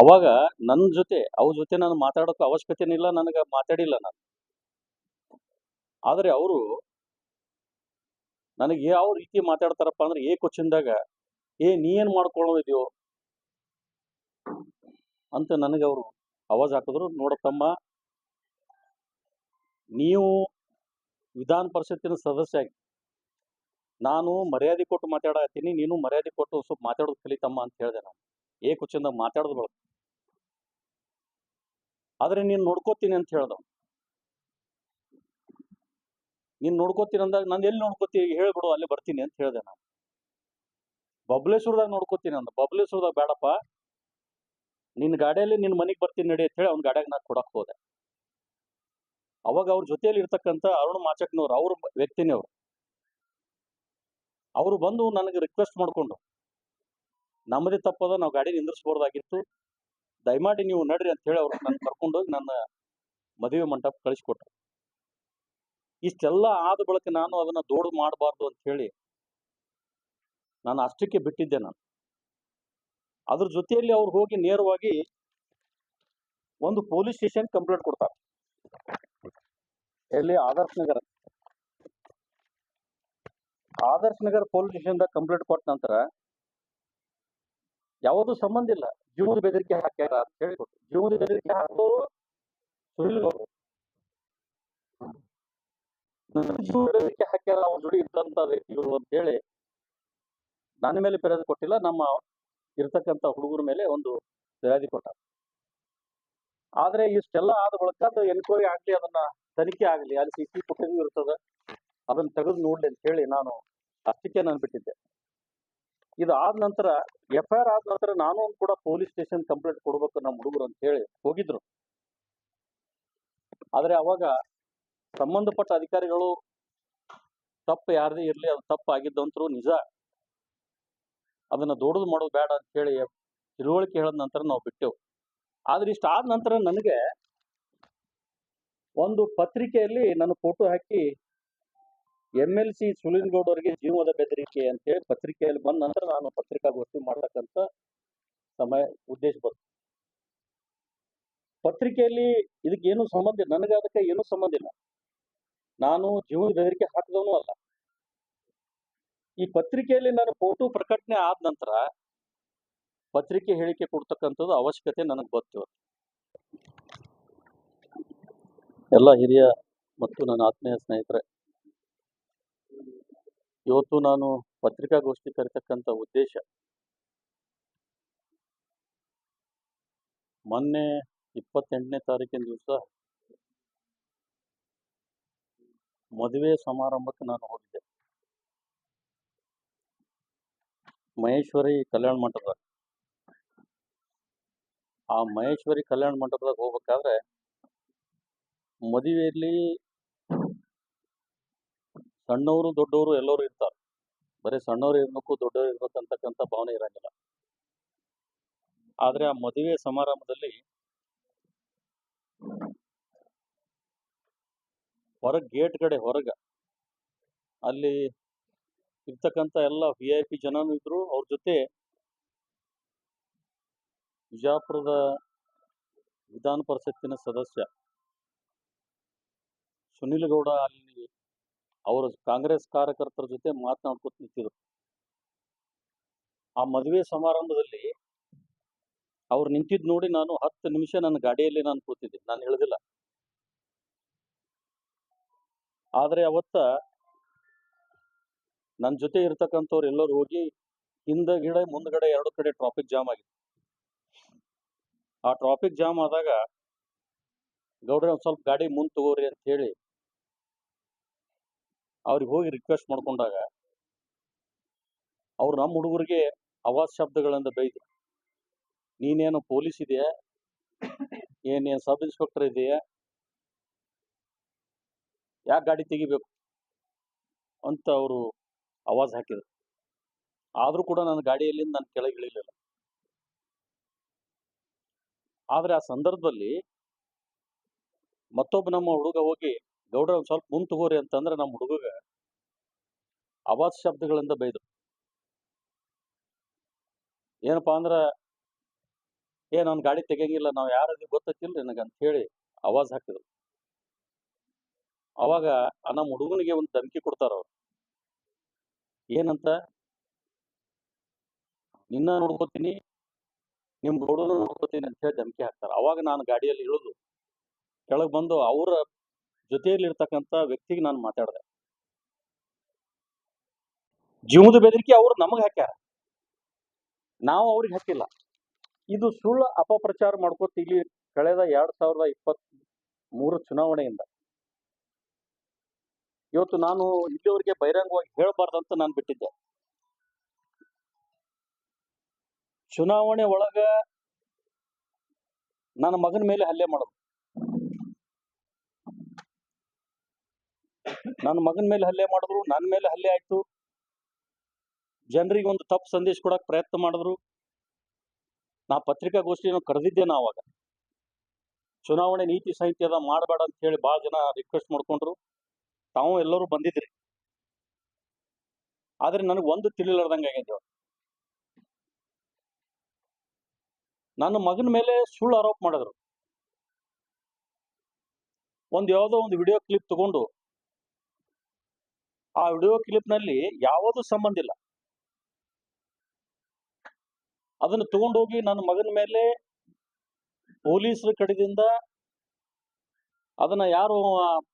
ಅವಾಗ ನನ್ನ ಜೊತೆ, ಅವ್ರ ಜೊತೆ ನಾನು ಮಾತಾಡೋಕೆ ಅವಶ್ಯಕತೆನೇ ಇಲ್ಲ ನನಗೆ ಮಾತಾಡಿಲ್ಲ ನಾನು. ಆದರೆ ಅವರು ನನಗೆ ಯಾವ ರೀತಿ ಮಾತಾಡ್ತಾರಪ್ಪ ಅಂದ್ರೆ, ಏ ಕೊಚ್ಚಿಂದಾಗ ಏ ನೀ ಏನ್ ಮಾಡ್ಕೊಳ್ಳೋದಿದ್ಯೋ ಅಂತ ನನಗೆ ಅವರು ಅವಾಜ್ ಹಾಕಿದ್ರು ನೋಡಪ್ಪಮ್ಮ ನೀವು ವಿಧಾನ ಪರಿಷತ್ತಿನ ಸದಸ್ಯ ಆಗಿ, ನಾನು ಮರ್ಯಾದೆ ಕೊಟ್ಟು ಮಾತಾಡತ್ತೀನಿ, ನೀನು ಮರ್ಯಾದೆ ಕೊಟ್ಟು ಸ್ವಲ್ಪ ಮಾತಾಡೋದು ಕಲಿತಮ್ಮ ಅಂತ ಹೇಳಿದೆ ನಾನು. ಏ ಚಂದ ಮಾತಾಡೋದು ಬಳಕ ಆದ್ರೆ ನೀನು ನೋಡ್ಕೋತೀನಿ ಅಂತ ಹೇಳ್ದವ್. ನೀನ್ ನೋಡ್ಕೋತೀನಿ ಅಂದಾಗ ನಾನು ಎಲ್ಲಿ ನೋಡ್ಕೋತೀನಿ? ಹೇಳ್ಬಿಡು ಅಲ್ಲಿ ಬರ್ತೀನಿ ಅಂತ ಹೇಳ್ದೆ ನಾನು. ಬಬ್ಲೇಶ್ವರದಾಗ ನೋಡ್ಕೋತೀನಿ ಅಂದ. ಬಬ್ಲೇಶ್ವರದಾಗ ಬೇಡಪ್ಪ. ನಿನ್ನ ಗಾಡಿಯಲ್ಲಿ ನಿನ್ನ ಮನೆಗೆ ಬರ್ತೀನಿ ನಡಿ ಅಂತ ಹೇಳಿ ಅವ್ನ ಗಾಡಿಯಾಗ ನಾ ಕೊಡಕ್ ಹೋದೆ. ಅವಾಗ ಅವ್ರ ಜೊತೆಯಲ್ಲಿ ಇರ್ತಕ್ಕಂಥ ಅರುಣ್ ಮಾಚಕ್ನವ್ರು, ಅವ್ರ ವ್ಯಕ್ತಿನೇ ಅವ್ರು. ಅವರು ಬಂದು ನನಗೆ ರಿಕ್ವೆಸ್ಟ್ ಮಾಡ್ಕೊಂಡು ನಮ್ಮದೇ ತಪ್ಪದ ನಾವು ಗಾಡಿ ನಿಂದ್ರಿಸ್ಬೋದಾಗಿತ್ತು. ದಯಮಾಡಿ ನೀವು ನಡ್ರಿ ಅಂತ ಹೇಳಿ ಅವ್ರು ನನ್ನ ಕರ್ಕೊಂಡೋಗಿ ನನ್ನ ಮದುವೆ ಮಂಟಪ ಕಳಿಸ್ಕೊಟ್ರು ಇಷ್ಟೆಲ್ಲ ಆದ ಬಳಿಕ ನಾನು ಅದನ್ನ ದೊಡ್ಡ ಮಾಡಬಾರ್ದು ಅಂತ ಹೇಳಿ ನಾನು ಅಷ್ಟಕ್ಕೆ ಬಿಟ್ಟಿದ್ದೆ ನಾನು. ಅದ್ರ ಜೊತೆಯಲ್ಲಿ ಅವ್ರು ಹೋಗಿ ನೇರವಾಗಿ ಒಂದು ಪೊಲೀಸ್ ಸ್ಟೇಷನ್ ಕಂಪ್ಲೇಂಟ್ ಕೊಡ್ತಾರೆ. ಎಲ್ಲಿ ಆದರ್ಶ್ ನಗರ. ಆದರ್ಶ್ ನಗರ ಪೊಲೀಸ್ ಸ್ಟೇಷನ್ದಾಗ ಕಂಪ್ಲೇಂಟ್ ಕೊಟ್ಟ ನಂತರ ಯಾವುದು ಸಂಬಂಧ ಇಲ್ಲ. ಜೀವದ ಬೆದರಿಕೆ ಹಾಕ್ಯಾರ ಅಂತ ಹೇಳಿ ಕೊಟ್ಟು ಜೀವದ ಬೆದರಿಕೆ ಹಾಕೋರು ಅವರು. ಬೆದರಿಕೆ ಹಾಕ್ಯಾರ, ಅವ್ರ ಜೋಡಿ ಇದ್ದಂತ ವ್ಯಕ್ತಿಗಳು ಅಂತ ಹೇಳಿ ನನ್ನ ಮೇಲೆ ಫಿರ್ಯಾದಿ ಕೊಟ್ಟಿಲ್ಲ, ನಮ್ಮ ಇರ್ತಕ್ಕಂಥ ಹುಡುಗರ ಮೇಲೆ ಒಂದು ಫಿರ್ಯಾದಿ ಕೊಟ್ಟ ಆದ್ರೆ ಇಷ್ಟೆಲ್ಲ ಆದ ಬಳಿಕ ಅದು ಎನ್ಕ್ವೈರಿ ಆಗ್ಲಿ, ಅದನ್ನ ತನಿಖೆ ಆಗಲಿ, ಅಲ್ಲಿ ಸಿ ಸಿ ಇರ್ತದೆ, ಅದನ್ನ ತೆಗೆದು ನೋಡ್ಲಿ ಅಂತ ಹೇಳಿ ನಾನು ಅಷ್ಟಕ್ಕೆ ನಾನು ಬಿಟ್ಟಿದ್ದೆ. ಇದು ಆದ ನಂತರ ಎಫ್ ಐ ಆರ್ ಆದ ನಂತರ ನಾನು ಕೂಡ ಪೊಲೀಸ್ ಸ್ಟೇಷನ್ ಕಂಪ್ಲೇಂಟ್ ಕೊಡ್ಬೇಕು ನಮ್ಮ ಹುಡುಗರು ಅಂತ ಹೇಳಿ ಹೋಗಿದ್ರು. ಆದ್ರೆ ಅವಾಗ ಸಂಬಂಧಪಟ್ಟ ಅಧಿಕಾರಿಗಳು ತಪ್ಪು ಯಾರದೇ ಇರಲಿ, ಅದು ತಪ್ಪು ಆಗಿದ್ದಂತರೂ ನಿಜ. ಅದನ್ನ ದೊಡ್ಡದು ಮಾಡೋದು ಬೇಡ ಅಂತ ಹೇಳಿ ತಿಳುವಳಿಕೆ ಹೇಳಿದ ನಂತರ ನಾವು ಬಿಟ್ಟೆವು. ಆದ್ರೆ ಇಷ್ಟ ಆದ ನಂತರ ನನಗೆ ಒಂದು ಪತ್ರಿಕೆಯಲ್ಲಿ ನನ್ನ ಫೋಟೋ ಹಾಕಿ ಎಂ ಎಲ್ ಸಿ ಸುಲಿನ್ಗೌಡ್ ಅವರಿಗೆ ಜೀವದ ಬೆದರಿಕೆ ಅಂತ ಹೇಳಿ ಪತ್ರಿಕೆಯಲ್ಲಿ ಬಂದ ನಂತರ ನಾನು ಪತ್ರಿಕಾಗೋಷ್ಠಿ ಮಾಡ್ತಕ್ಕಂಥ ಸಮಯ, ಉದ್ದೇಶ ಬಂತು ಪತ್ರಿಕೆಯಲ್ಲಿ ಇದಕ್ಕೆ ಏನು ಸಂಬಂಧ ನನಗೆ ಅದಕ್ಕೆ ಏನೂ ಸಂಬಂಧ ಇಲ್ಲ. ನಾನು ಜೀವದ ಬೆದರಿಕೆ ಹಾಕಿದವನು ಅಲ್ಲ. ಈ ಪತ್ರಿಕೆಯಲ್ಲಿ ನನ್ನ ಫೋಟೋ ಪ್ರಕಟಣೆ ಆದ ನಂತರ ಪತ್ರಿಕೆ ಹೇಳಿಕೆ ಕೊಡ್ತಕ್ಕಂಥದ್ದು ಅವಶ್ಯಕತೆ ನನಗೆ ಗೊತ್ತು ಎಲ್ಲ ಹಿರಿಯ ಮತ್ತು ನನ್ನ ಆತ್ಮೀಯ ಸ್ನೇಹಿತರೆ ಇವತ್ತು ನಾನು ಪತ್ರಿಕಾಗೋಷ್ಠಿ ಕರೆತಕ್ಕಂಥ ಉದ್ದೇಶ. ಮೊನ್ನೆ ಇಪ್ಪತ್ತೆಂಟನೇ ತಾರೀಕಿನ ದಿವಸ ಮದುವೆ ಸಮಾರಂಭಕ್ಕೆ ನಾನು ಹೋಗಿದ್ದೆ. ಮಹೇಶ್ವರಿ ಕಲ್ಯಾಣ ಮಂಟಪದಾಗ. ಆ ಮಹೇಶ್ವರಿ ಕಲ್ಯಾಣ ಮಂಟಪದಾಗ ಹೋಗ್ಬೇಕಾದ್ರೆ ಮದುವೆಯಲ್ಲಿ ಸಣ್ಣವರು ದೊಡ್ಡವರು ಎಲ್ಲರೂ ಇರ್ತಾರೆ. ಬರೀ ಸಣ್ಣವರು ಇರ್ಬೇಕು, ದೊಡ್ಡವರು ಇರ್ಬೇಕು ಅಂತಕ್ಕಂಥ ಭಾವನೆ ಇರಂಗಿಲ್ಲ. ಆದ್ರೆ ಆ ಮದುವೆ ಸಮಾರಂಭದಲ್ಲಿ ಹೊರಗ್ ಗೇಟ್ ಕಡೆ ಹೊರಗ ಅಲ್ಲಿ ಇರ್ತಕ್ಕಂಥ ಎಲ್ಲ ವಿ ಐ ಪಿ ಜನನೂ ಇದ್ರು. ಅವ್ರ ಜೊತೆ ವಿಜಾಪುರದ ವಿಧಾನ ಪರಿಷತ್ತಿನ ಸದಸ್ಯ ಸುನಿಲ್ ಗೌಡ ಅಲ್ಲಿ ಅವರು ಕಾಂಗ್ರೆಸ್ ಕಾರ್ಯಕರ್ತರ ಜೊತೆ ಮಾತನಾಡ್ಕೊತ ನಿಂತಿದ್ರು. ಆ ಮದುವೆ ಸಮಾರಂಭದಲ್ಲಿ ಅವ್ರು ನಿಂತಿದ್ ನೋಡಿ ನಾನು ಹತ್ತು ನಿಮಿಷ ನನ್ನ ಗಾಡಿಯಲ್ಲಿ ನಾನು ಕೂತಿದ್ದೆ. ನಾನು ಹೇಳುದಿಲ್ಲ. ಆದ್ರೆ ಅವತ್ತ ನನ್ನ ಜೊತೆ ಇರ್ತಕ್ಕಂಥವ್ರು ಎಲ್ಲರೂ ಹೋಗಿ ಹಿಂದಗಿಡ ಮುಂದ್ಗಡೆ ಎರಡು ಕಡೆ ಟ್ರಾಫಿಕ್ ಜಾಮ್ ಆಗಿತ್ತು. ಆ ಟ್ರಾಫಿಕ್ ಜಾಮ್ ಆದಾಗ ಗೌಡ್ರೆ ಒಂದ್ ಸ್ವಲ್ಪ ಗಾಡಿ ಮುಂದ್ ತಗೋರಿ ಅಂತ ಹೇಳಿ ಅವ್ರಿಗೆ ಹೋಗಿ ರಿಕ್ವೆಸ್ಟ್ ಮಾಡ್ಕೊಂಡಾಗ ಅವ್ರು ನಮ್ಮ ಹುಡುಗರಿಗೆ ಅವಾಜ್ ಶಬ್ದಗಳಿಂದ ಬೈದ್ರು. ನೀನೇನು ಪೊಲೀಸ್ ಇದೆಯಾ? ಏನೇನು ಸಬ್ ಇನ್ಸ್ಪೆಕ್ಟರ್ ಇದೆಯಾ? ಯಾಕೆ ಗಾಡಿ ತೆಗಿಬೇಕು? ಅಂತ ಅವರು ಅವಾಜ್ ಹಾಕಿದ್ರು. ಆದರೂ ಕೂಡ ನನ್ನ ಗಾಡಿಯಲ್ಲಿಂದ ನಾನು ಕೆಳಗೆ ಇಳಿಲಿಲ್ಲ. ಆದ್ರೆ ಆ ಸಂದರ್ಭದಲ್ಲಿ ಮತ್ತೊಬ್ಬ ನಮ್ಮ ಹುಡುಗ ಹೋಗಿ, ಗೌಡ್ರ ಒಂದು ಸ್ವಲ್ಪ ಮುಂತು ಅಂತಂದ್ರೆ ನಮ್ಮ ಹುಡುಗಗ ಅವಾಜ್ ಶಬ್ದಗಳಿಂದ ಬೈದ್ರು. ಏನಪ್ಪಾ ಅಂದ್ರ, ಏ ನಾನು ಗಾಡಿ ತೆಗಿಯಂಗಿಲ್ಲ, ನಾವು ಯಾರಿಗೆ ಗೊತ್ತೈತಿಲ್ರಿ ನನಗೆ ಅಂತ ಹೇಳಿ ಅವಾಜ್ ಹಾಕಿದ್ರು. ಅವಾಗ ನಮ್ಮ ಹುಡುಗನಿಗೆ ಒಂದು ಧಮಕಿ ಕೊಡ್ತಾರ ಅವ್ರು. ಏನಂತ? ನಿನ್ನ ನೋಡ್ಕೋತೀನಿ, ನಿಮ್ ಹುಡುಗನ ನೋಡ್ಕೋತೀನಿ ಅಂತ ಹೇಳಿ ಧಮಕಿ ಹಾಕ್ತಾರ. ಅವಾಗ ನಾನು ಗಾಡಿಯಲ್ಲಿ ಇಳಿದು, ಕೆಳಗೆ ಬಂದು ಅವರ ಜೊತೆಯಲ್ಲಿ ಇರ್ತಕ್ಕಂಥ ವ್ಯಕ್ತಿಗೆ ನಾನು ಮಾತಾಡಿದೆ. ಜೀವದ ಬೆದರಿಕೆ ಅವರು ನಮಗೆ ಹಾಕ್ಯಾರ. ನಾವು ಅವ್ರಿಗೆ ಹಾಕಿಲ್ಲ. ಇದು ಸುಳ್ಳು ಅಪಪ್ರಚಾರ ಮಾಡ್ಕೋತ ಇಲ್ಲಿ ಕಳೆದ ಎರಡ್ ಸಾವಿರದ ಇಪ್ಪತ್ತ್ ಮೂರು ಚುನಾವಣೆಯಿಂದ. ಇವತ್ತು ನಾನು ಇಲ್ಲಿವರೆಗೆ ಬಹಿರಂಗವಾಗಿ ಹೇಳಬಾರ್ದಂತ ನಾನು ಬಿಟ್ಟಿದ್ದೆ. ಚುನಾವಣೆ ಒಳಗ ನನ್ನ ಮಗನ ಮೇಲೆ ಹಲ್ಲೆ ಮಾಡೋದು. ನನ್ನ ಮಗನ ಮೇಲೆ ಹಲ್ಲೆ ಮಾಡಿದ್ರು, ನನ್ನ ಮೇಲೆ ಹಲ್ಲೆ ಆಯ್ತು. ಜನರಿಗೆ ಒಂದು ತಪ್ಪು ಸಂದೇಶ ಕೊಡಕ್ ಪ್ರಯತ್ನ ಮಾಡಿದ್ರು. ನಾ ಪತ್ರಿಕಾಗೋಷ್ಠಿಯನ್ನು ಕರೆದಿದ್ದೆ ನಾ ಅವಾಗ ಚುನಾವಣೆ ನೀತಿ ಸಂಹಿತೆ ಅದ, ಮಾಡಬೇಡ ಅಂತ ಹೇಳಿ ಭಾಳ ಜನ ರಿಕ್ವೆಸ್ಟ್ ಮಾಡ್ಕೊಂಡ್ರು. ತಾವು ಎಲ್ಲರೂ ಬಂದಿದ್ರಿ. ಆದ್ರೆ ನನಗೆ ಒಂದು ತಿಳಿಲಾರ್ದಂಗೆ ಆಗ್ಯದ. ನನ್ನ ಮಗನ ಮೇಲೆ ಸುಳ್ಳು ಆರೋಪ ಮಾಡಿದ್ರು. ಒಂದು ಯಾವುದೋ ಒಂದು ವಿಡಿಯೋ ಕ್ಲಿಪ್ ತಗೊಂಡು, ಆ ವಿಡಿಯೋ ಕ್ಲಿಪ್ನಲ್ಲಿ ಯಾವುದೂ ಸಂಬಂಧ ಇಲ್ಲ. ಅದನ್ನು ತಗೊಂಡೋಗಿ ನನ್ನ ಮಗನ ಮೇಲೆ ಪೊಲೀಸರ ಕಡೆದಿಂದ ಅದನ್ನ ಯಾರು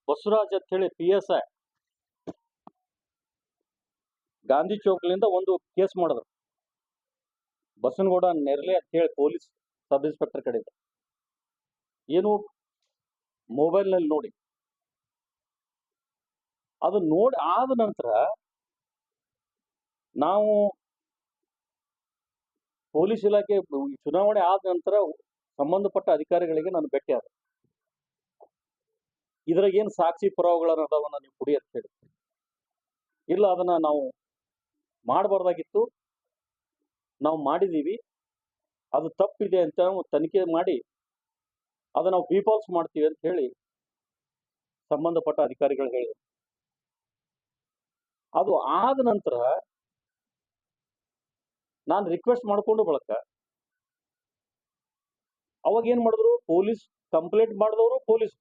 ಬಸವರಾಜ್ ಅಂತ ಹೇಳಿ ಪಿ ಎಸ್ ಐ ಗಾಂಧಿ ಚೌಕ್ಲಿಂದ ಒಂದು ಕೇಸ್ ಮಾಡಿದ್ರು. ಬಸನಗೌಡ ನೆರಲೆ ಅಂತ ಹೇಳಿ ಪೊಲೀಸ್ ಸಬ್ ಇನ್ಸ್ಪೆಕ್ಟರ್ ಕಡೆಯಿಂದ. ಏನು ಮೊಬೈಲ್ನಲ್ಲಿ ನೋಡಿ. ಅದನ್ನ ನೋಡಿ ಆದ ನಂತರ ನಾವು ಪೊಲೀಸ್ ಇಲಾಖೆ ಚುನಾವಣೆ ಆದ ನಂತರ ಸಂಬಂಧಪಟ್ಟ ಅಧಿಕಾರಿಗಳಿಗೆ ನಾನು ಭೇಟಿ ಆದ ಇದ್ರಾಗ ಏನ್ ಸಾಕ್ಷಿ ಪುರಾವೆಗಳನ್ನ ಅದಾವನ್ನ ನೀವು ಕೊಡಿ ಅಂತ ಹೇಳಿ. ಇಲ್ಲ, ಅದನ್ನ ನಾವು ಮಾಡಬಾರ್ದಾಗಿತ್ತು. ನಾವು ಮಾಡಿದೀವಿ. ಅದು ತಪ್ಪಿದೆ ಅಂತ ತನಿಖೆ ಮಾಡಿ ಅದನ್ನ ನಾವು ಪೀಪಲ್ಸ್ ಮಾಡ್ತೀವಿ ಅಂತ ಹೇಳಿ ಸಂಬಂಧಪಟ್ಟ ಅಧಿಕಾರಿಗಳು ಹೇಳಿದರು. ಅದು ಆದ ನಂತರ ನಾನು ರಿಕ್ವೆಸ್ಟ್ ಮಾಡಿಕೊಂಡು ಬಳಕ. ಅವಾಗ ಏನ್ ಮಾಡಿದ್ರು? ಪೊಲೀಸ್ ಕಂಪ್ಲೇಂಟ್ ಮಾಡಿದವರು ಪೊಲೀಸ್.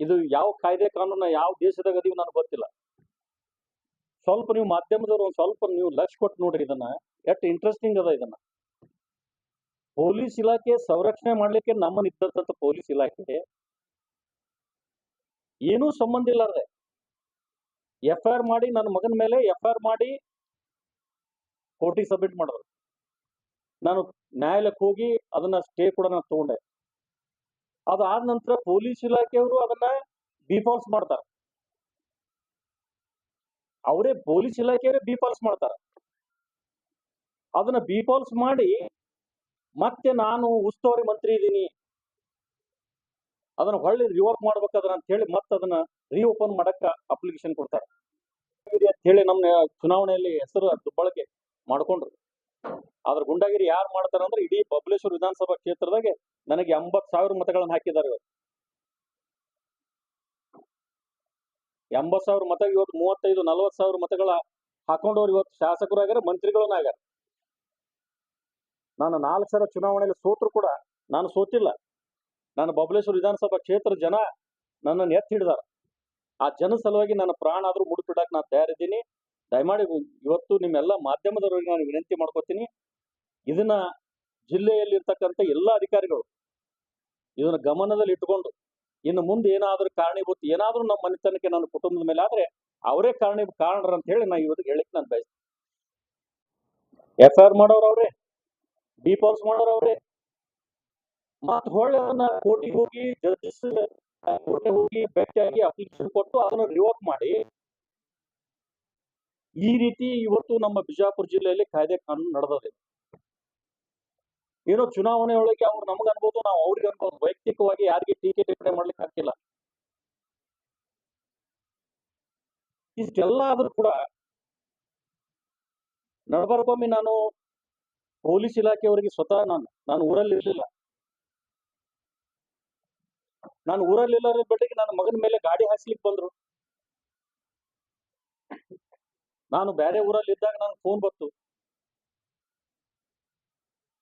ಇದು ಯಾವ ಕಾಯ್ದೆ ಕಾನೂನ, ಯಾವ ದೇಶದಾಗ ಅದೀವಿ ನನಗೆ ಗೊತ್ತಿಲ್ಲ. ಸ್ವಲ್ಪ ನೀವು ಮಾಧ್ಯಮದವರು ಒಂದು ಸ್ವಲ್ಪ ನೀವು ಲಕ್ಷ ಕೊಟ್ಟು ನೋಡ್ರಿ ಇದನ್ನ. ಎಷ್ಟು ಇಂಟ್ರೆಸ್ಟಿಂಗ್ ಅದ ಇದನ್ನ. ಪೊಲೀಸ್ ಇಲಾಖೆ ಸಂರಕ್ಷಣೆ ಮಾಡ್ಲಿಕ್ಕೆ ನಮ್ಮನ್ನ ಇದ್ದಂತ ಪೊಲೀಸ್ ಇಲಾಖೆ. ಏನೂ ಸಂಬಂಧ ಇಲ್ಲಾರ್ದೆ. ಎಫ್ ಆರ್ ಮಾಡಿ, ನನ್ನ ಮಗನ ಮೇಲೆ ಎಫ್ ಆರ್ ಮಾಡಿ ಕೋರ್ಟಿಗೆ ಸಬ್ಮಿಟ್ ಮಾಡಿದ್ರು. ನಾನು ನ್ಯಾಯಾಲಯಕ್ಕೆ ಹೋಗಿ ಅದನ್ನ ಸ್ಟೇ ಕೂಡ ನಾನು ತಗೊಂಡೆ. ಅದಾದ ನಂತರ ಪೊಲೀಸ್ ಇಲಾಖೆಯವರು ಅದನ್ನ ಡಿಫಾಲ್ಸ್ ಮಾಡ್ತಾರೆ. ಅವರೇ ಪೊಲೀಸ್ ಇಲಾಖೆಯವರೇ ಬಿಫಾಲ್ಸ್ ಮಾಡ್ತಾರೆ. ಅದನ್ನ ಬಿಫಾಲ್ಸ್ ಮಾಡಿ ಮತ್ತೆ ನಾನು ಉಸ್ತುವಾರಿ ಮಂತ್ರಿ ಇದ್ದೀನಿ. ಅದನ್ನ ಹೊಳ್ಳಿ ರಿವೋಕ್ ಮಾಡ್ಬೇಕಾದ್ರ ಅಂತ ಹೇಳಿ ಮತ್ತೆ ಅದನ್ನ ರೀಓಪನ್ ಮಾಡಕ್ಕ ಅಪ್ಲಿಕೇಶನ್ ಕೊಡ್ತಾರೆ. ಅಂತ ಹೇಳಿ ನಮ್ಮ ಚುನಾವಣೆಯಲ್ಲಿ ಹೆಸರು ದುಬ್ಬಳಕೆ ಮಾಡ್ಕೊಂಡ್ರು. ಆದ್ರ ಗುಂಡಾಗಿರಿ ಯಾರು ಮಾಡ್ತಾರೆ ಅಂದ್ರೆ ಇಡೀ ಬಬಲೇಶ್ವರ ವಿಧಾನಸಭಾ ಕ್ಷೇತ್ರದಾಗೆ ನನಗೆ ಎಂಬತ್ ಸಾವಿರ ಮತಗಳನ್ನು ಹಾಕಿದ್ದಾರೆ ಇವತ್ತು ಎಂಬತ್ ಸಾವಿರ ಮತ ಇವತ್ತು ಮೂವತ್ತೈದು ನಲವತ್ ಸಾವಿರ ಮತಗಳ ಹಾಕೊಂಡವ್ರು ಇವತ್ತು ಶಾಸಕರು ಆಗ್ಯಾರ ಮಂತ್ರಿಗಳನ್ನ ಆಗ್ಯಾರ ನಾನು ನಾಲ್ಕು ಸಲ ಚುನಾವಣೆಯಲ್ಲಿ ಸೋತ್ರ ಕೂಡ ನಾನು ಸೋತಿಲ್ಲ. ನಾನು ಬಬಲೇಶ್ವರ ವಿಧಾನಸಭಾ ಕ್ಷೇತ್ರ ಜನ ನನ್ನನ್ನು ಎತ್ತಿ ಹಿಡಿದಾರ. ಆ ಜನ ಸಲುವಾಗಿ ನನ್ನ ಪ್ರಾಣ ಆದ್ರೂ ಮುಡುಪಿಡಕ್ ನಾನು ತಯಾರಿದ್ದೀನಿ. ದಯಮಾಡಿ ಇವತ್ತು ನಿಮ್ಮೆಲ್ಲ ಮಾಧ್ಯಮದವರಿಗೆ ನಾನು ವಿನಂತಿ ಮಾಡ್ಕೋತೀನಿ. ಇದನ್ನ ಜಿಲ್ಲೆಯಲ್ಲಿರ್ತಕ್ಕಂಥ ಎಲ್ಲ ಅಧಿಕಾರಿಗಳು ಇದನ್ನ ಗಮನದಲ್ಲಿ ಇಟ್ಟುಕೊಂಡು ಇನ್ನು ಮುಂದೆ ಏನಾದರೂ ಕಾರಣೀಭೂತ, ಏನಾದರೂ ನಮ್ಮ ಮನೆತನಕ್ಕೆ ನನ್ನ ಕುಟುಂಬದ ಮೇಲೆ ಆದ್ರೆ ಅವರೇ ಕಾರಣ ಕಾರಣರು ಅಂತ ಹೇಳಿ ನಾ ಇವತ್ತು ಹೇಳಿಕ್ ನಾನು ಬಯಸ್ತೀನಿ. ಎಫ್ ಐ ಆರ್ ಮಾಡೋರು ಅವ್ರೆ ಡಿಫಾಲ್ಸ್ ಮಾಡೋರು ಅವ್ರೆ ಮತ್ ಹೊಳ್ಳಿ ಅದನ್ನ ಕೋರ್ಟಿಗೆ ಹೋಗಿ ಜಡ್ಜಸ್ ಕೋರ್ಟಿಗೆ ಹೋಗಿ ಭೇಟಿಯಾಗಿ ಅಪ್ಲಿಕೇಶನ್ ಕೊಟ್ಟು ಅದನ್ನ ರಿವೋಕ್ ಮಾಡಿ ಈ ರೀತಿ ಇವತ್ತು ನಮ್ಮ ಬಿಜಾಪುರ ಜಿಲ್ಲೆಯಲ್ಲಿ ಕಾಯ್ದೆ ಕಾನೂನು ನಡೆದಿದೆ. ಏನೋ ಚುನಾವಣೆ ಒಳಗೆ ಅವ್ರು ನಮ್ಗೆ ಅನ್ಬೋದು, ನಾವು ಅವ್ರಿಗೆ ಅನ್ಬೋದು. ವೈಯಕ್ತಿಕವಾಗಿ ಯಾರಿಗೆ ಟೀಕೆ ಟಿಪ್ಪಣೆ ಮಾಡ್ಲಿಕ್ಕೆ ಆಗ್ತಿಲ್ಲ. ಇಷ್ಟೆಲ್ಲ ಆದ್ರೂ ಕೂಡ ನಡಬರ್ಕೊಮ್ಮೆ ನಾನು ಪೊಲೀಸ್ ಇಲಾಖೆಯವರಿಗೆ ಸ್ವತಃ ನಾನು ನಾನು ಊರಲ್ಲಿ ಇರ್ಲಿಲ್ಲ. ನಾನು ಊರಲ್ಲಿ ಇಲ್ಲ ಬೆಟ್ಟಿಗೆ ನನ್ನ ಮಗನ ಮೇಲೆ ಗಾಡಿ ಹಾಕ್ಸ್ಲಿಕ್ಕೆ ಬಂದ್ರು. ನಾನು ಬೇರೆ ಊರಲ್ಲಿ ಇದ್ದಾಗ ನನಗೆ ಫೋನ್ ಬಂತು.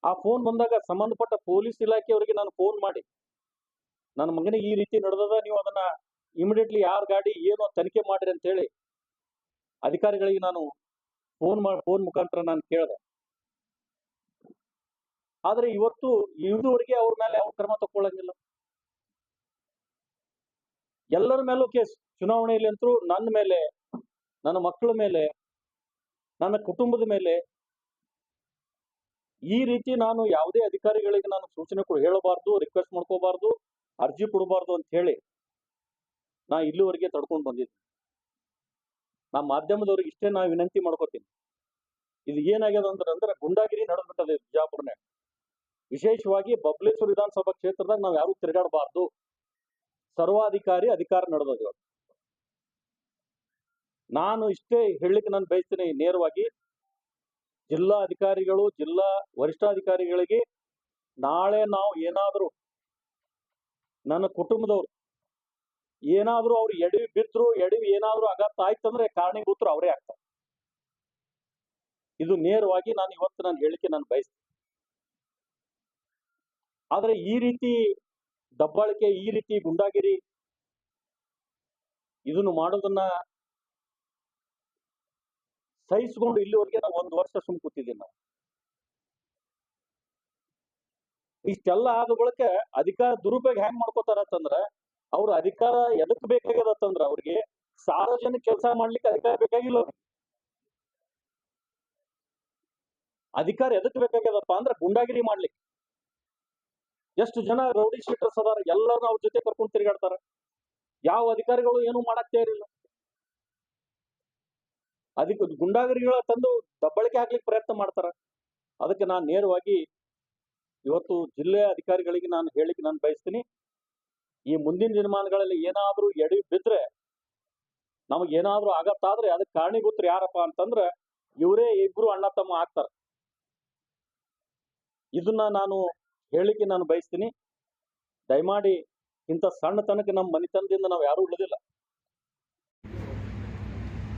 ಆ ಫೋನ್ ಬಂದಾಗ ಸಂಬಂಧಪಟ್ಟ ಪೊಲೀಸ್ ಇಲಾಖೆಯವರಿಗೆ ನಾನು ಫೋನ್ ಮಾಡಿ. ನನ್ನ ಮಗನಿಗೆ ಈ ರೀತಿ ನಡೆದದ, ನೀವು ಅದನ್ನ ಇಮಿಡಿಯೇಟ್ಲಿ ಯಾರ ಗಾಡಿ, ಏನೋ ತನಿಖೆ ಮಾಡ್ರಿ ಅಂತ ಹೇಳಿ ಅಧಿಕಾರಿಗಳಿಗೆ ನಾನು ಫೋನ್ ಮಾಡಿ ಫೋನ್ ಮುಖಾಂತರ ನಾನು ಕೇಳಿದೆ. ಆದ್ರೆ ಇವತ್ತು ಇದುವರೆಗೆ ಅವ್ರ ಮೇಲೆ ಯಾವ ಕ್ರಮ ತಗೊಳ್ಳಂಗಿಲ್ಲ ಎಲ್ಲರ ಮೇಲೂ ಕೇಸ್. ಚುನಾವಣೆಯಲ್ಲಿ ಅಂತೂ ನನ್ನ ಮೇಲೆ, ನನ್ನ ಮಕ್ಕಳ ಮೇಲೆ ನನ್ನ ಕುಟುಂಬದ ಮೇಲೆ ಈ ರೀತಿ ನಾನು ಯಾವುದೇ ಅಧಿಕಾರಿಗಳಿಗೆ ನಾನು ಸೂಚನೆ ಹೇಳಬಾರ್ದು ರಿಕ್ವೆಸ್ಟ್ ಮಾಡ್ಕೋಬಾರ್ದು, ಅರ್ಜಿ ಕೊಡಬಾರ್ದು ಅಂತ ಹೇಳಿ ನಾ ಇಲ್ಲಿವರೆಗೆ ತಡ್ಕೊಂಡು ಬಂದಿದ್ದೆ ನಾ ಮಾಧ್ಯಮದವ್ರಿಗೆ ಇಷ್ಟೇ ನಾ ವಿನಂತಿ ಮಾಡ್ಕೋತೀನಿ. ಇದು ಏನಾಗ್ಯದ ಅಂದ್ರೆ ಗುಂಡಾಗಿರಿ ನಡೆದ್ಬಿಟ್ಟದೆ ಬಿಜಾಪುರನೇ ವಿಶೇಷವಾಗಿ ಬಬ್ಲೇಶ್ವರ ವಿಧಾನಸಭಾ ಕ್ಷೇತ್ರದಾಗ ನಾವು ಯಾರು ತಿರುಗಾಡಬಾರ್ದು. ಸರ್ವಾಧಿಕಾರಿ ಅಧಿಕಾರ ನಡೆದದ ನಾನು ಇಷ್ಟೇ ಹೇಳಲಿಕ್ಕೆ ನಾನು ಬಯಸ್ತೇನೆ ನೇರವಾಗಿ ಜಿಲ್ಲಾ ಅಧಿಕಾರಿಗಳು ಜಿಲ್ಲಾ ವರಿಷ್ಠಾಧಿಕಾರಿಗಳಿಗೆ ನಾಳೆ ನಾವು ಏನಾದರೂ ನನ್ನ ಕುಟುಂಬದವ್ರು ಏನಾದರೂ ಅವ್ರು ಎಡವಿ ಬಿದ್ರು, ಎಡವಿ ಏನಾದರೂ ಆಘಾತ ಆಯ್ತಂದ್ರೆ ಕಾರಣೀಭೂತರು ಅವರೇ ಆಗ್ತಾರೆ. ಇದು ನೇರವಾಗಿ ನಾನು ಇವತ್ತು ನಾನು ಹೇಳಿಕೆ ನಾನು ಬಯಸ್ತೀನಿ. ಆದರೆ ಈ ರೀತಿ ದಬ್ಬಾಳಿಕೆ, ಈ ರೀತಿ ಗುಂಡಾಗಿರಿ ಇದನ್ನು ಮಾಡೋದನ್ನ ಸಹಿಸ್ಕೊಂಡು ಇಲ್ಲಿವರೆಗೆ ನಾವು ಒಂದು ವರ್ಷ ಸುಮ್ ಕೂತಿದ್ದೀವಿ ನಾವು. ಇಷ್ಟೆಲ್ಲ ಆದ ಬಳಿಕ ಅಧಿಕಾರ ದುರುಪಯೋಗ ಹೆಂಗ್ ಮಾಡ್ಕೋತಾರ ಅಂತಂದ್ರ, ಅವ್ರ ಅಧಿಕಾರ ಎದಕ್ ಬೇಕಾಗ್ಯದತ್ತಂದ್ರ ಅವ್ರಿಗೆ ಸಾರ್ವಜನಿಕ ಕೆಲಸ ಮಾಡ್ಲಿಕ್ಕೆ ಅಧಿಕಾರ ಬೇಕಾಗಿಲ್ಲ ಅಧಿಕಾರ ಎದಕ್ ಬೇಕಾಗ್ಯದಪ್ಪ ಅಂದ್ರ ಗುಂಡಾಗಿರಿ ಮಾಡ್ಲಿಕ್ಕೆ. ಎಷ್ಟು ಜನ ರೌಡಿ ಶೀಟರ್ಸ್ ಅದಾರ ಎಲ್ಲರನ್ನ ಅವ್ರ ಜೊತೆ ಕರ್ಕೊಂಡು ತಿರುಗಾಡ್ತಾರ. ಯಾವ ಅಧಿಕಾರಿಗಳು ಏನು ಮಾಡಕ್ ತಯಾರಿಲ್ಲ. ಅದಕ್ಕೆ ಗುಂಡಾಗರಿಗಳ ತಂದು ದಬ್ಬಳಿಕೆ ಹಾಕ್ಲಿಕ್ಕೆ ಪ್ರಯತ್ನ ಮಾಡ್ತಾರ. ಅದಕ್ಕೆ ನಾನು ನೇರವಾಗಿ ಇವತ್ತು ಜಿಲ್ಲೆಯ ಅಧಿಕಾರಿಗಳಿಗೆ ನಾನು ಹೇಳಿಕ್ಕೆ ನಾನು ಬಯಸ್ತೀನಿ. ಈ ಮುಂದಿನ ದಿನಮಾನಗಳಲ್ಲಿ ಏನಾದ್ರೂ ಎಡಿ ಬಿದ್ರೆ, ನಮಗೆ ಏನಾದ್ರೂ ಆಗತ್ತಾದ್ರೆ ಅದಕ್ಕೆ ಕಾರಣೀಭೂತರು ಯಾರಪ್ಪ ಅಂತಂದ್ರೆ ಇವರೇ ಇಬ್ರು ಅಣ್ಣ ತಮ್ಮ ಆಗ್ತಾರ. ಇದನ್ನ ನಾನು ಹೇಳಿಕೆ ನಾನು ಬಯಸ್ತೀನಿ. ದಯಮಾಡಿ ಇಂಥ ಸಣ್ಣತನಕ್ಕೆ ನಮ್ಮ ಮನೆತನದಿಂದ ನಾವು ಯಾರು ಉಳಿದಿಲ್ಲ.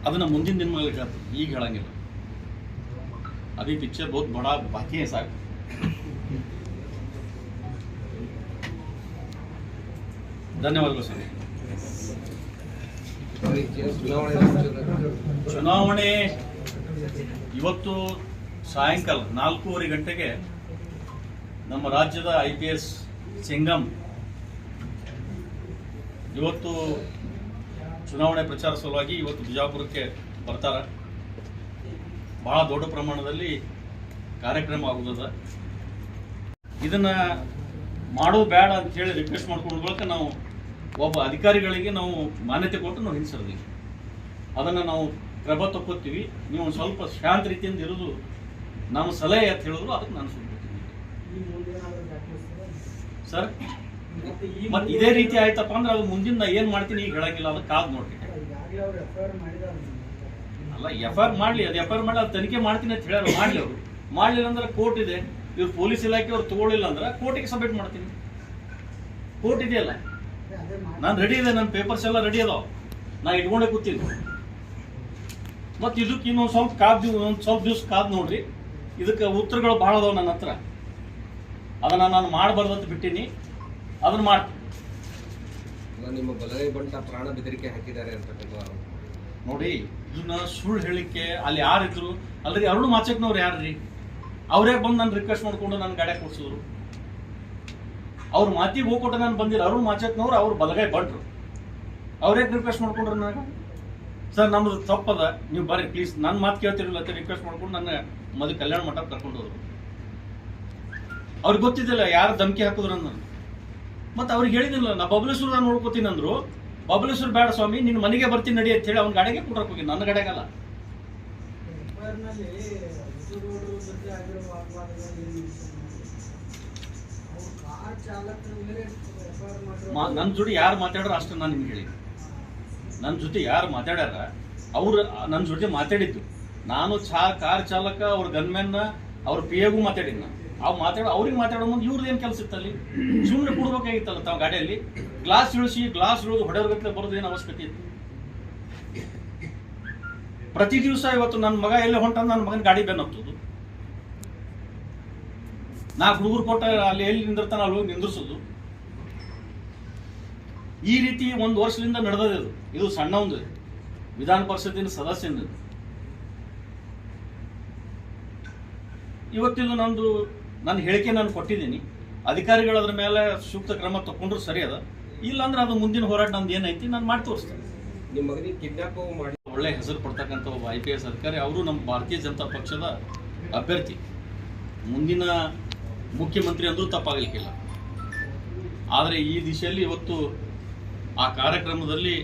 ಅದನ್ನು ಮುಂದಿನ ದಿನಗಳಲ್ಲಿ ಹೇಳ್ತೀನಿ. ಈಗ ಹೇಳಂಗಿಲ್ಲ. ಅದೇ ಪಿಕ್ಚರ್ ಬಹುತ್ ಬಡ ಬಾಕಿ ಸಾಕು. ಧನ್ಯವಾದಗಳು ಸರ್ ಚುನಾವಣೆ ಇವತ್ತು ಸಾಯಂಕಾಲ ನಾಲ್ಕೂವರೆ ಗಂಟೆಗೆ ನಮ್ಮ ರಾಜ್ಯದ ಐ ಪಿ ಎಸ್ ಸಿಂಗಮ್ ಇವತ್ತು ಚುನಾವಣೆ ಪ್ರಚಾರ ಸಲುವಾಗಿ ಇವತ್ತು ಬಿಜಾಪುರಕ್ಕೆ ಬರ್ತಾರೆ. ಬಹಳ ದೊಡ್ಡ ಪ್ರಮಾಣದಲ್ಲಿ ಕಾರ್ಯಕ್ರಮ ಆಗುತ್ತದೆ. ಇದನ್ನ ಮಾಡೋದು ಬೇಡ ಅಂತ ಹೇಳಿ ರಿಕ್ವೆಸ್ಟ್ ಮಾಡ್ಕೊಂಡು ಬಳಿಕ ನಾವು ಒಬ್ಬ ಅಧಿಕಾರಿಗಳಿಗೆ ನಾವು ಮಾನ್ಯತೆ ಕೊಟ್ಟು ನಾವು ಹಿಂಸರ್ದೀವಿ ಅದನ್ನು ನಾವು ಕ್ರಮ ತಕ್ಕೋತೀವಿ. ನೀವು ಸ್ವಲ್ಪ ಶಾಂತ ರೀತಿಯಿಂದ ಇರೋದು ನಮ್ಮ ಸಲಹೆ ಅಂತ ಹೇಳಿದ್ರು, ಅದಕ್ಕೆ ನಾನು ಸುಮ್ಮನೆ ಸರ್ ಮತ್ತೆ ಇದೇ ರೀತಿ ಆಯ್ತಪ್ಪ ಅಂದ್ರೆ ಅದು ಮುಂದಿನ ಏನ್ ಮಾಡ್ತೀನಿ ಈಗ ಹೇಳಂಗಿಲ್ಲ ಅದಕ್ಕೆ ಕಾದ್ ನೋಡ್ರಿ ಅಲ್ಲ ಎಫ್ ಐ ಆರ್ ಮಾಡ್ಲಿ ಅದು ಎಫ್ ಐ ಆರ್ ಮಾಡಿ ಅದು ತನಿಖೆ ಮಾಡ್ತೀನಿ ಅಂತ ಹೇಳ್ಯಾರ ಮಾಡ್ಲಿ ಅವರು. ಮಾಡ್ಲಿಲ್ಲ ಅಂದ್ರೆ ಕೋರ್ಟ್ ಇದೆ. ಇವ್ರು ಪೊಲೀಸ್ ಇಲಾಖೆ ಅವ್ರು ತಗೊಳ್ಳಿಲ್ಲ ಅಂದ್ರೆ ಕೋರ್ಟಿಗೆ ಸಬ್ಮಿಟ್ ಮಾಡ್ತೀನಿ. ಕೋರ್ಟ್ ಇದೆಯಲ್ಲ? ನಾನು ರೆಡಿ ಇದೆ ನನ್ನ ಪೇಪರ್ಸ್ ಎಲ್ಲ ರೆಡಿ ಅದಾವ. ನಾ ಇಟ್ಕೊಂಡೇ ಕೂತೀನಿ. ಮತ್ತೆ ಇದಕ್ಕೆ ಇನ್ನೊಂದು ಸ್ವಲ್ಪ ಕಾದ್ ಒಂದು ಸ್ವಲ್ಪ ದಿವಸ ಕಾದ್ ನೋಡ್ರಿ. ಇದಕ್ಕೆ ಉತ್ತರಗಳು ಭಾಳ ಅದಾವ ನನ್ನ ಹತ್ರ. ಅದನ್ನ ನಾನು ಮಾಡಬಾರ್ದು ಅಂತ ಬಿಟ್ಟಿನಿ. ಅದನ್ನ ಮಾಡ್ತೀವಿ ನಿಮ್ಮ ಬಲಗೈ ಬಂಟ ಪ್ರಾಣ ಬೆದರಿಕೆ ಹಾಕಿದ್ದಾರೆ ಅಂತಕ್ಕಂಥ. ನೋಡಿ ಇದನ್ನ ಸುಳ್ಳು ಹೇಳಿಕೆ ಅಲ್ಲಿ ಯಾರಿದ್ರು? ಅಲ್ರಿ ಅರುಣ್ ಮಾಚಕ್ನವ್ರು ಯಾರ್ರಿ? ಅವರೇ ಬಂದು ನನ್ನ ರಿಕ್ವೆಸ್ಟ್ ಮಾಡ್ಕೊಂಡು ನನ್ನ ಗಾಡಿ ಕೊಡ್ಸಿದ್ರು ಅವ್ರ ಮಾತಿಗೆ ಹೋಗ್ಕೊಟ್ಟು ನಾನು ಬಂದಿಲ್ಲ. ಅರುಣ್ ಮಾಚಕ್ನವ್ರು ಅವ್ರು ಬಲಗೈ ಬಂಟ್ರು. ಅವ್ರೇ ರಿಕ್ವೆಸ್ಟ್ ಮಾಡ್ಕೊಂಡ್ರು ನನಗೆ? ಸರ್ ನಮ್ದು ತಪ್ಪದ. ನೀವು ಬರ್ರಿ ಪ್ಲೀಸ್ ನನ್ನ ಮಾತು ಕೇಳ್ತಿರಲಿಲ್ಲ ಅಂತ ರಿಕ್ವೆಸ್ಟ್ ಮಾಡ್ಕೊಂಡು ನನ್ನ ಮೊದಲು ಕಲ್ಯಾಣ ಮಠಕ್ಕೆ ಕರ್ಕೊಂಡು ಹೋದ್ರು. ಅವ್ರಿಗೆ ಗೊತ್ತಿದ್ದಿಲ್ಲ ಯಾರು ಧಮಕಿ ಹಾಕಿದ್ರು ನಾನು ಮತ್ತೆ ಅವ್ರಿಗೆ ಹೇಳಿದಿಲ್ಲ ನಾ ಬಬಲೇಶ್ವರ ನೋಡ್ಕೋತೀನಿ ಅಂದ್ರು. ಬಬಲೇಶ್ವರ ಬೇಡ ಸ್ವಾಮಿ ನಿನ್ನ ಮನೆಗೆ ಬರ್ತೀನಿ ನಡಿ ಅಂತ ಹೇಳಿ ಅವ್ನ ಗಾಡಿಗೆ ಕೊಟ್ಟರೆ ಹೋಗಿ ನನ್ನ ಗಾಡಿಗಲ್ಲ ನನ್ನ ಜೊತೆ ಯಾರು ಮಾತಾಡ್ರ ಅಷ್ಟು ನಾನು ನಿಮ್ಗೆ ಹೇಳಿ ನನ್ನ ಜೊತೆ ಯಾರು ಮಾತಾಡ್ಯಾರ, ಅವ್ರು ನನ್ನ ಜೊತೆ ಮಾತಾಡಿದ್ದು. ನಾನು ಚಾ, ಕಾರ್ ಚಾಲಕ, ಅವ್ರ ಗನ್ಮೆನ್ನ ಅವ್ರ ಪಿ ಎಗೂ ಮಾತಾಡಿದ್ ನಾನು. ಅವ್ ಮಾತಾಡೋ ಅವ್ರಿಗೆ ಮಾತಾಡೋ ಮುಂದೆ ಇವ್ರದ್ದು ಏನು ಕೆಲಸ ಇತ್ತಲ್ಲಿ? ಸುಮ್ಮನೆ ಕೊಡ್ಬೇಕಾಗಿತ್ತಲ್ಲ ತಾವು ಗಾಡಿಯಲ್ಲಿ? ಗ್ಲಾಸ್ ಇಳಿಸಿ, ಗ್ಲಾಸ್ ಇಳಿದು ಹೊಡೆಯೋರ್ಗತ್ಲೆ ಬರೋದು ಏನು ಅವಶ್ಯಕತೆ ಇತ್ತು? ಪ್ರತಿ ದಿವಸ ಇವತ್ತು ನನ್ನ ಮಗ ಎಲ್ಲಿ ಹೊಂಟ ನನ್ನ ಮಗನ ಗಾಡಿ ಬೆನ್ನತ್ತದು ನಾಲ್ಕು ಹುಡುಗರು ಕೊಟ್ಟ ಅಲ್ಲಿ ಎಲ್ಲಿ ನಿಂದಿರ್ತಾನ ಅಲ್ಲಿ ಹೋಗಿ ನಿಂದ್ರಿಸೋದು. ಈ ರೀತಿ ಒಂದು ವರ್ಷದಿಂದ ನಡೆದದೆ ಇದು. ಸಣ್ಣ ಒಂದು ವಿಧಾನ ಪರಿಷತ್ತಿನ ಸದಸ್ಯನ ಇವತ್ತಿದು ನಂದು ನನ್ನ ಹೇಳಿಕೆ ನಾನು ಕೊಟ್ಟಿದ್ದೀನಿ. ಅಧಿಕಾರಿಗಳು ಅದ್ರ ಮೇಲೆ ಸೂಕ್ತ ಕ್ರಮ ತಗೊಂಡ್ರು ಸರಿ ಅದ. ಇಲ್ಲಾಂದ್ರೆ ಅದು ಮುಂದಿನ ಹೋರಾಟ ನಂದು ಏನೈತಿ ನಾನು ಮಾಡಿ ತೋರಿಸ್ತೇನೆ. ನಿಮ್ಮ ಮಗನಿಗೆ ಕಿಡ್ನಾಪ್ ಮಾಡಿ ಒಳ್ಳೆ ಹೆಸರು ಪಡ್ತಕ್ಕಂಥ ಒಬ್ಬ ಐ ಪಿ ಎಸ್ ಅಧಿಕಾರಿ ಅವರು ನಮ್ಮ ಭಾರತೀಯ ಜನತಾ ಪಕ್ಷದ ಅಭ್ಯರ್ಥಿ. ಮುಂದಿನ ಮುಖ್ಯಮಂತ್ರಿ ಅಂದರೂ ತಪ್ಪಾಗಲಿಕ್ಕಿಲ್ಲ. ಆದರೆ ಈ ದಿಶೆಯಲ್ಲಿ ಇವತ್ತು ಆ ಕಾರ್ಯಕ್ರಮದಲ್ಲಿ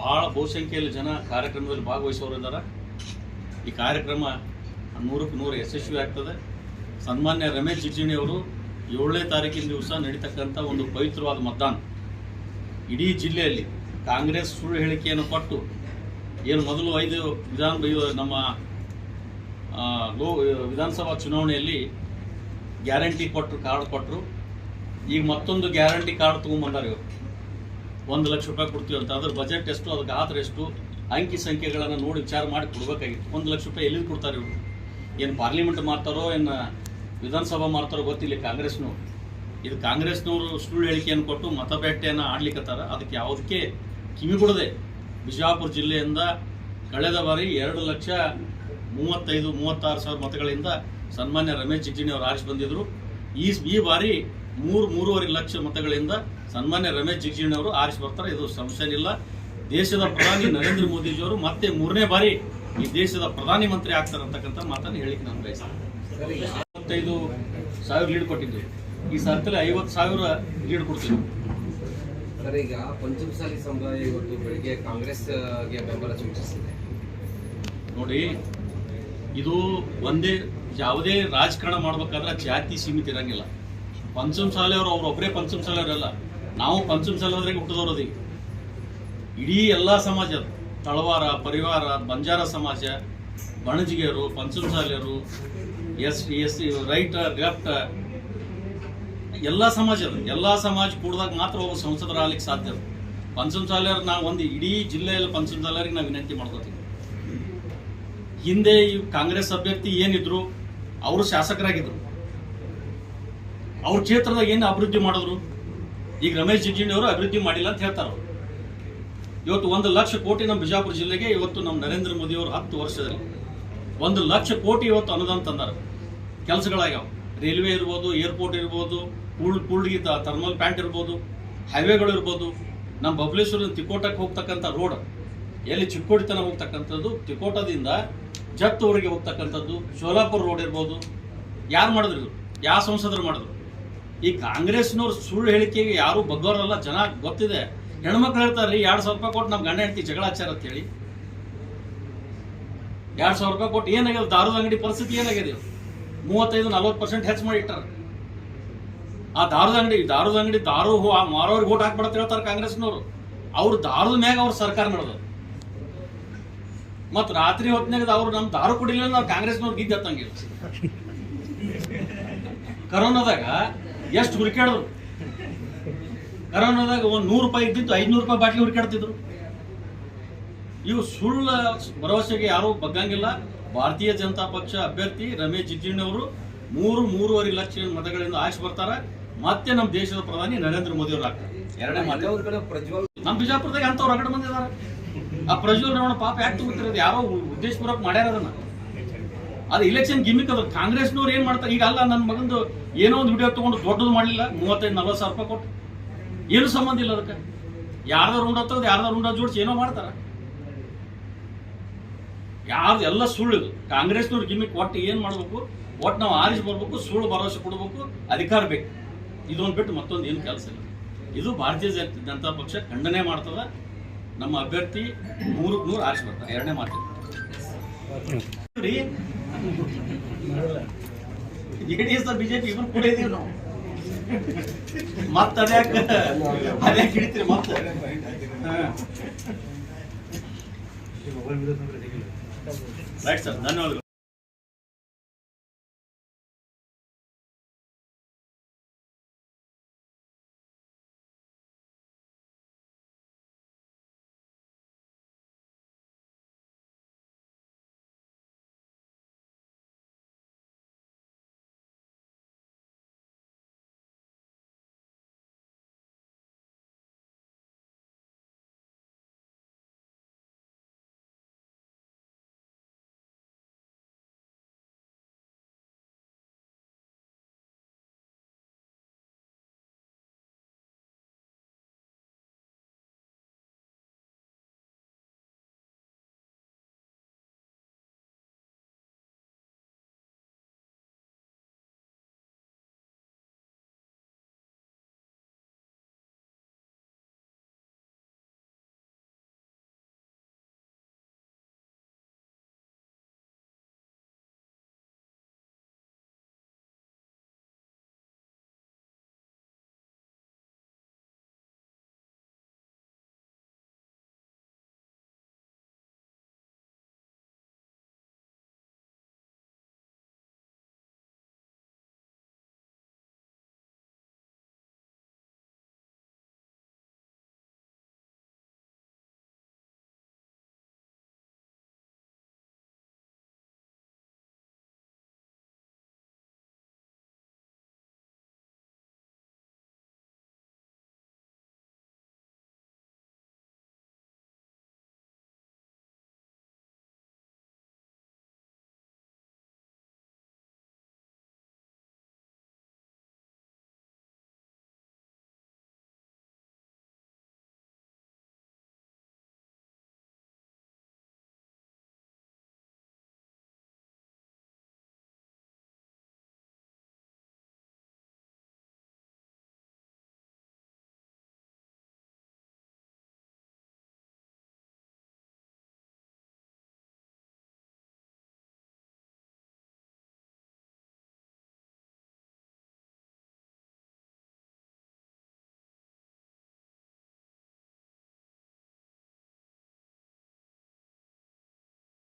ಭಾಳ ಬಹುಸಂಖ್ಯೆಯಲ್ಲಿ ಜನ ಕಾರ್ಯಕ್ರಮದಲ್ಲಿ ಭಾಗವಹಿಸೋರಿದ್ದಾರೆ ಈ ಕಾರ್ಯಕ್ರಮ ನೂರಕ್ಕೆ ನೂರು ಯಶಸ್ವಿ ಆಗ್ತದೆ. ಸನ್ಮಾನ್ಯ ರಮೇಶ್ ಜಿಗಜಿಣಿ ಅವರು ಏಳನೇ ತಾರೀಕಿನ ದಿವಸ ನಡೀತಕ್ಕಂಥ ಒಂದು ಪವಿತ್ರವಾದ ಮತದಾನ. ಇಡೀ ಜಿಲ್ಲೆಯಲ್ಲಿ ಕಾಂಗ್ರೆಸ್ ಸುಳ್ಳು ಹೇಳಿಕೆಯನ್ನು ಕೊಟ್ಟು, ಏನು ಮೊದಲು ಐದು ವಿಧಾನ ನಮ್ಮ ಲೋ ವಿಧಾನಸಭಾ ಚುನಾವಣೆಯಲ್ಲಿ ಗ್ಯಾರಂಟಿ ಕೊಟ್ಟರು ಕಾರ್ಡ್ ಕೊಟ್ಟರು ಈಗ ಮತ್ತೊಂದು ಗ್ಯಾರಂಟಿ ಕಾರ್ಡ್ ತೊಗೊಂಬಂದಾರ ಇವರು. ಒಂದು ಲಕ್ಷ ರೂಪಾಯಿ ಕೊಡ್ತೀವಿ ಅಂತ. ಅದ್ರ ಬಜೆಟ್ ಎಷ್ಟು ಅದಕ್ಕೆ ಗಾತ್ರ ಎಷ್ಟು, ಅಂಕಿ ಸಂಖ್ಯೆಗಳನ್ನು ನೋಡಿ ವಿಚಾರ ಮಾಡಿ ಕೊಡ್ಬೇಕಾಗಿತ್ತು. ಒಂದು ಲಕ್ಷ ರೂಪಾಯಿ ಎಲ್ಲಿ ಕೊಡ್ತಾರೆ ಇವರು? ಏನು ಪಾರ್ಲಿಮೆಂಟ್ ಮಾಡ್ತಾರೋ, ಏನು ವಿಧಾನಸಭಾ ಮಾಡ್ತಾರೋ ಗೊತ್ತಿಲ್ಲ ಕಾಂಗ್ರೆಸ್ನವ್ರು. ಇದು ಕಾಂಗ್ರೆಸ್ನವರು ಸುಳ್ಳು ಹೇಳಿಕೆಯನ್ನು ಕೊಟ್ಟು ಮತಬೇಟೆಯನ್ನು ಆಡ್ಲಿಕ್ಕತ್ತಾರ ಅದಕ್ಕೆ ಯಾವುದಕ್ಕೆ? ಕಿವಿಗೊಡದೆ ಬಿಜಾಪುರ ಜಿಲ್ಲೆಯಿಂದ ಕಳೆದ ಬಾರಿ ಎರಡು ಲಕ್ಷ ಮೂವತ್ತೈದು, ಮೂವತ್ತಾರು ಸಾವಿರ ಮತಗಳಿಂದ ಸನ್ಮಾನ್ಯ ರಮೇಶ್ ಜಿಗ್ಜಿಣಿ ಅವರು ಆರಿಸಿ ಬಂದಿದ್ರು. ಈ ಈ ಬಾರಿ ಮೂರು, ಮೂರುವರೆ ಲಕ್ಷ ಮತಗಳಿಂದ ಸನ್ಮಾನ್ಯ ರಮೇಶ್ ಜಿಗ್ಜಿಣಿ ಅವರು ಆರಿಸಿ ಬರ್ತಾರೆ. ಇದು ಸಂಶಯನಿಲ್ಲ ದೇಶದ ಪ್ರಧಾನಿ ನರೇಂದ್ರ ಮೋದಿಜಿಯವರು ಮತ್ತೆ ಮೂರನೇ ಬಾರಿ ಈ ದೇಶದ ಪ್ರಧಾನಿ ಮಂತ್ರಿ ಆಗ್ತಾರೆ ಅಂತಕ್ಕಂಥ ಮಾತನ್ನು ಹೇಳಿಕೆ ನಾನು ಬಯಸ್ತೇನೆ. ಇಪ್ಪತ್ತೈದು ಸಾವಿರ ಲೀಡ್ ಕೊಟ್ಟಿದ್ವಿ. ಈ ಸರ್ಕಲ್ ಐವತ್ತು ಸಾವಿರ ಲೀಡ್ ಕೊಡ್ತೀವಿ ಸರ್ ಈಗ ಪಂಚಮಸಾಲಿ ಸಮುದಾಯ ಇವತ್ತು ಬೆಳಿಗ್ಗೆ ಕಾಂಗ್ರೆಸ್ಗೆ ಬೆಂಬಲ ಸೂಚಿಸಿದೆ ನೋಡಿ ಇದು ಒಂದೇ ಯಾವುದೇ ರಾಜಕಾರಣ ಮಾಡ್ಬೇಕಾದ್ರೆ ಜಾತಿ ಸೀಮಿತ ಇರಂಗಿಲ್ಲ. ಪಂಚಮ ಶಾಲೆಯವರು ಅವ್ರೊಬ್ಬರೇ ಪಂಚಮ ಶಾಲೆಯವರಲ್ಲ ನಾವು ಪಂಚಮ ಶಾಲೆಯವರಿಗೆ ಹುಟ್ಟಿದವರು ಅದೀವಿ ಇಡೀ ಎಲ್ಲ ಸಮಾಜ ತಳವಾರ ಪರಿವಾರ ಬಂಜಾರ ಸಮಾಜ ಬಣಜಿಗೆಯರು ಪಂಚಮ ಶಾಲೆಯರು ಎಸ್ ಎಸ್ ರೈಟ್, ಲೆಫ್ಟ್, ಎಲ್ಲ ಸಮಾಜ ಎಲ್ಲ ಸಮಾಜ ಕೂಡಿದಾಗ ಮಾತ್ರ ಒಬ್ಬ ಸಂಸದರಾಗಲಿಕ್ಕೆ ಸಾಧ್ಯ ಪಂಚಮಸಾಲಿಯವ್ರು ನಾವು ಒಂದು ಇಡೀ ಜಿಲ್ಲೆಯಲ್ಲಿ ಪಂಚಮ ಶಾಲೆಯವ್ರಿಗೆ ನಾವು ವಿನಂತಿ ಮಾಡ್ಕೋತೀವಿ. ಹಿಂದೆ ಈ ಕಾಂಗ್ರೆಸ್ ಅಭ್ಯರ್ಥಿ ಏನಿದ್ರು, ಅವರು ಶಾಸಕರಾಗಿದ್ರು. ಅವ್ರ ಕ್ಷೇತ್ರದಾಗ ಏನು ಅಭಿವೃದ್ಧಿ ಮಾಡಿದ್ರು? ಈಗ ರಮೇಶ್ ಜಿಗಜಿಣಿ ಅವರು ಅಭಿವೃದ್ಧಿ ಮಾಡಿಲ್ಲ ಅಂತ ಹೇಳ್ತಾರೆ. ಇವತ್ತು ಒಂದು ಲಕ್ಷ ಕೋಟಿ ನಮ್ಮ ಬಿಜಾಪುರ ಜಿಲ್ಲೆಗೆ ಇವತ್ತು ನಮ್ಮ ನರೇಂದ್ರ ಮೋದಿ ಅವರು ಹತ್ತು ವರ್ಷದಲ್ಲಿ. ಒಂದು ಲಕ್ಷ ಕೋಟಿ ಇವತ್ತು ಅನುದಾನ ತಂದಾರ. ಕೆಲಸಗಳಾಗ್ಯಾವ. ರೈಲ್ವೆ ಇರ್ಬೋದು, ಏರ್ಪೋರ್ಟ್ ಇರ್ಬೋದು ಕೂಳ್ ಕೂಳ್ಗಿ ಥರ್ಮಲ್ ಪ್ಯಾಂಟ್ ಇರ್ಬೋದು, ಹೈವೇಗಳು ಇರ್ಬೋದು ನಮ್ಮ ಬಬಲೇಶ್ವರ ತಿಕೋಟಕ್ಕೆ ಹೋಗ್ತಕ್ಕಂಥ ರೋಡ್, ಎಲ್ಲಿ ಚಿಕ್ಕೋಡಿತನ ಹೋಗ್ತಕ್ಕಂಥದ್ದು, ತಿಕೋಟದಿಂದ ಊರಿಗೆ ಹೋಗ್ತಕ್ಕಂಥದ್ದು, ಶೋಲಾಪುರ ರೋಡ್ ಇರ್ಬೋದು. ಯಾರು ಮಾಡಿದ್ರು ಇದು ಯಾವ ಸಂಸದರು ಮಾಡಿದ್ರು? ಈ ಕಾಂಗ್ರೆಸ್ನವ್ರು ಸುಳ್ಳು ಹೇಳಿಕೆಗೆ ಯಾರು ಬಗ್ಗೋರಲ್ಲ ಜನ ಗೊತ್ತಿದೆ. ಹೆಣ್ಮಕ್ಳು ಹೇಳ್ತಾರೆ ರೀ ಎರಡು ಸಾವಿರ ರೂಪಾಯಿ ಕೊಟ್ಟು ನಮ್ಮ ಗಂಡ ಹೆಂಡತಿ ಜಗಳ ಆಚಾರ ಅಂತ ಹೇಳಿ ಎರಡು ಸಾವಿರ ರೂಪಾಯಿ ಕೊಟ್ಟು ಏನಾಗ್ಯದ? ದಾರದ ಅಂಗಡಿ ಪರಿಸ್ಥಿತಿ ಏನಾಗಿದೆ? ಮೂವತ್ತೈದು, ನಲ್ವತ್ತು ಪರ್ಸೆಂಟ್ ಹೆಚ್ಚು ಮಾಡಿ ಇಟ್ಟಾರ. ಆ ದಾರದ ಅಂಗಡಿ ದಾರದ ಅಂಗಡಿ ದಾರು ಮಾರೋರಿಗೆ ಓಟ್ ಹಾಕ್ಬಿಡತ್ತ ಹೇಳ್ತಾರೆ ಕಾಂಗ್ರೆಸ್ನವರು. ಅವ್ರು ದಾರದ ಮ್ಯಾಗ ಅವ್ರ ಸರ್ಕಾರ ನಡೆದ ಮತ್ ರಾತ್ರಿ ಹೊತ್ತಿನಾಗ ಅವ್ರು ನಮ್ ದಾರು ಕುಡಿಲಿಲ್ಲ ನಾವು ಕಾಂಗ್ರೆಸ್ನವ್ರು ಗಿದ್ದ ಹತ್ತಂಗಿಲ್ಲ ಕರೋನಾದಾಗ ಎಷ್ಟು ಹುಡುಕಾಡಿದ್ರು ಕರೋನಾದಾಗ ಒಂದ್ ನೂರು ರೂಪಾಯಿ ಇದ್ದಿದ್ದು ಐದ್ನೂರು ರೂಪಾಯಿ ಬಾಟ್ಲಿ ಹುಡುಕಾಡ್ತಿದ್ರು ಇವು ಸುಳ್ಳ ಭರವಸೆಗೆ ಯಾರೂ ಬಗ್ಗಂಗಿಲ್ಲ. ಭಾರತೀಯ ಜನತಾ ಪಕ್ಷ ಅಭ್ಯರ್ಥಿ ರಮೇಶ್ ಜಿಗಜಿಣಿ ಅವರು ಮೂರು ಮೂರುವರೆ ಲಕ್ಷ ಮತಗಳಿಂದ ಆಯ್ಸಿ ಬರ್ತಾರ. ಮತ್ತೆ ನಮ್ಮ ದೇಶದ ಪ್ರಧಾನಿ ನರೇಂದ್ರ ಮೋದಿ ಅವರು ಆಗ್ತಾರೆ. ಎರಡನೇ ಮಾತು. ನಮ್ಮ ಬಿಜಾಪುರದಾಗ ಅಂತವ್ರು ಹೊರಗಡೆ ಬಂದಿದ್ದಾರೆ. ಆ ಪ್ರಜ್ವಲ್ ರಮಣ ಪಾಪ ಯಾಕೆ ತಗೋತಿರೋದು? ಯಾರೋ ಉದ್ದೇಶಪೂರ್ವಕ ಮಾಡ್ಯಾರ ಅದನ್ನ. ಅದು ಇಲೆಕ್ಷನ್ ಗಿಮಿಕ್ ಅದ. ಕಾಂಗ್ರೆಸ್ನವ್ರು ಏನ್ ಮಾಡ್ತಾರೆ? ಈಗ ಅಲ್ಲ, ನನ್ನ ಮಗಂದು ಏನೋ ಒಂದು ವಿಡಿಯೋ ತಗೊಂಡು ದೊಡ್ಡದು ಮಾಡಲಿಲ್ಲ. ಮೂವತ್ತೈದು, ನಲ್ವತ್ತು ಸಾವಿರ ರೂಪಾಯಿ ಕೊಟ್ಟು. ಏನು ಸಂಬಂಧ ಇಲ್ಲ ಅದಕ್ಕೆ? ಯಾರ್ದಾರು ಉಂಡ ಯಾರ್ದಾರು ಉಂಡ ಜೋಡಿಸಿ ಏನೋ ಮಾಡ್ತಾರ. ಯಾರ್ದು ಎಲ್ಲ ಸುಳ್ಳು ಕಾಂಗ್ರೆಸ್ನವ್ರು ಗಿಮಿಕ್ ಒಟ್ಟು ಏನು ಮಾಡ್ಬೇಕು? ಒಟ್ಟು ನಾವು ಆರಿಸಿ ಬರಬೇಕು, ಸುಳ್ಳು ಭರವಸೆ ಕೊಡ್ಬೇಕು, ಅಧಿಕಾರ ಬೇಕು. ಇದೊಂದು ಬಿಟ್ಟು ಮತ್ತೊಂದು ಏನು ಕೆಲಸ ಇಲ್ಲ. ಇದು ಭಾರತೀಯ ಜನ- ಜನತಾ ಪಕ್ಷ ಖಂಡನೆ ಮಾಡ್ತದ. ನಮ್ಮ ಅಭ್ಯರ್ಥಿ ನೂರಕ್ಕೆ ನೂರು ಆರಿಸಿ ಬರ್ತಾರೆ. ಎರಡನೇ ಮಾತು. ಜೆ ಬಿಜೆಪಿ ಇವ್ರು ಕೂಡ ಇದೀವಿ ನಾವು. ಮತ್ತೆ ಅದ್ಯಾಕ ಅದ್ಯಾಕೆ ಹಿಡಿತೀರಿ ಮತ್ತೆ? ರೈಟ್ ಸರ್ ಧನ್ಯವಾದಗಳು